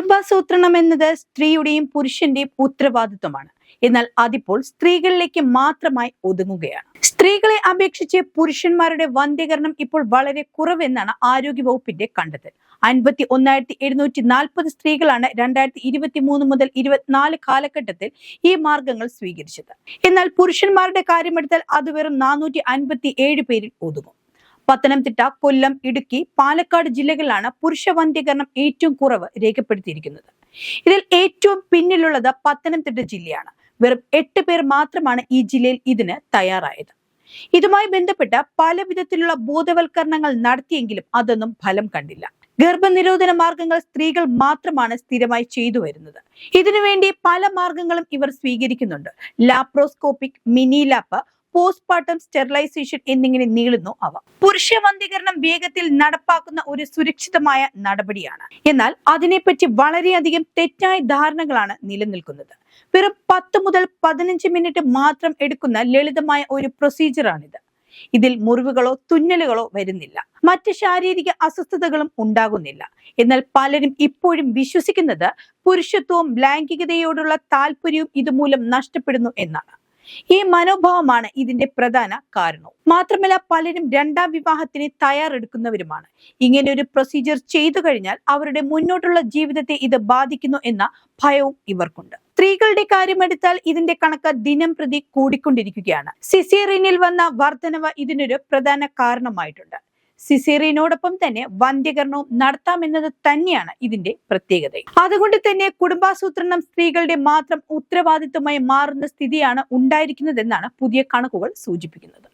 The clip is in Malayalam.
കുടുംബാസൂത്രണം എന്നത് സ്ത്രീയുടെയും പുരുഷന്റെയും ഉത്തരവാദിത്വമാണ്. എന്നാൽ അതിപ്പോൾ സ്ത്രീകളിലേക്ക് മാത്രമായി ഒതുങ്ങുകയാണ്. സ്ത്രീകളെ അപേക്ഷിച്ച് പുരുഷന്മാരുടെ വന്ധ്യകരണം ഇപ്പോൾ വളരെ കുറവെന്നാണ് ആരോഗ്യവകുപ്പിന്റെ കണ്ടെത്തൽ. അൻപത്തി ഒന്നായിരത്തി എഴുന്നൂറ്റി നാൽപ്പത് സ്ത്രീകളാണ് രണ്ടായിരത്തി ഇരുപത്തി മൂന്ന് മുതൽ ഇരുപത്തിനാല് കാലഘട്ടത്തിൽ ഈ മാർഗങ്ങൾ സ്വീകരിച്ചത്. എന്നാൽ പുരുഷന്മാരുടെ കാര്യമെടുത്താൽ അത് വെറും നാനൂറ്റി അൻപത്തി ഏഴ് പേരിൽ ഒതുങ്ങും. പത്തനംതിട്ട കൊല്ലം ഇടുക്കി പാലക്കാട് ജില്ലകളിലാണ് പുരുഷ വന്ധ്യകരണം ഏറ്റവും കുറവ് രേഖപ്പെടുത്തിയിരിക്കുന്നത്. ഇതിൽ ഏറ്റവും പിന്നിലുള്ളത് പത്തനംതിട്ട ജില്ലയാണ്. വെറും എട്ട് പേർ മാത്രമാണ് ഈ ജില്ലയിൽ ഇതിന് തയ്യാറായത്. ഇതുമായി ബന്ധപ്പെട്ട പല വിധത്തിലുള്ള ബോധവൽക്കരണങ്ങൾ നടത്തിയെങ്കിലും അതൊന്നും ഫലം കണ്ടില്ല. ഗർഭനിരോധന മാർഗങ്ങൾ സ്ത്രീകൾ മാത്രമാണ് സ്ഥിരമായി ചെയ്തു വരുന്നത്. ഇതിനുവേണ്ടി പല മാർഗങ്ങളും ഇവർ സ്വീകരിക്കുന്നുണ്ട്. Laparoscopic mini lap postmortem sterilisation എന്നിങ്ങനെ നീളുന്നു അവ. പുരുഷവന്ധീകരണം വേഗത്തിൽ നടപ്പാക്കുന്ന ഒരു സുരക്ഷിതമായ നടപടിയാണ്. എന്നാൽ അതിനെപ്പറ്റി വളരെയധികം തെറ്റായ ധാരണകളാണ് നിലനിൽക്കുന്നത്. വെറും പത്ത് മുതൽ പതിനഞ്ച് മിനിറ്റ് മാത്രം എടുക്കുന്ന ലളിതമായ ഒരു പ്രൊസീജിയറാണിത് ഇതിൽ മുറിവുകളോ തുന്നലുകളോ വരുന്നില്ല. മറ്റ് ശാരീരിക അസ്വസ്ഥതകളും ഉണ്ടാകുന്നില്ല. എന്നാൽ പലരും ഇപ്പോഴും വിശ്വസിക്കുന്നത് പുരുഷത്വവും ലൈംഗികതയോടുള്ള താല്പര്യവും ഇതുമൂലം നഷ്ടപ്പെടുന്നു എന്നാണ്. ഈ മനോഭാവമാണ് ഇതിന്റെ പ്രധാന കാരണവും മാത്രമല്ല പലരും രണ്ടാം വിവാഹത്തിന് തയ്യാറെടുക്കുന്നവരുമാണ്. ഇങ്ങനെ ഒരു പ്രൊസീജിയർ ചെയ്തു കഴിഞ്ഞാൽ അവരുടെ മുന്നോട്ടുള്ള ജീവിതത്തെ ഇത് ബാധിക്കുന്നു എന്ന ഭയവും ഇവർക്കുണ്ട്. സ്ത്രീകളുടെ കാര്യമെടുത്താൽ ഇതിന്റെ കണക്ക് ദിനം പ്രതി കൂടിക്കൊണ്ടിരിക്കുകയാണ്. സിസേറിയനിൽ വന്ന വർധനവ് ഇതിനൊരു പ്രധാന കാരണമായിട്ടുണ്ട്. സിസേറിയനോടൊപ്പം തന്നെ വന്ധ്യകരണവും നടത്താമെന്നത് തന്നെയാണ് ഇതിന്റെ പ്രത്യേകത അതുകൊണ്ട് തന്നെ കുടുംബാസൂത്രണം സ്ത്രീകളുടെ മാത്രം ഉത്തരവാദിത്വമായി മാറുന്ന സ്ഥിതിയാണ് ഉണ്ടായിരിക്കുന്നതെന്നാണ് പുതിയ കണക്കുകൾ സൂചിപ്പിക്കുന്നത്.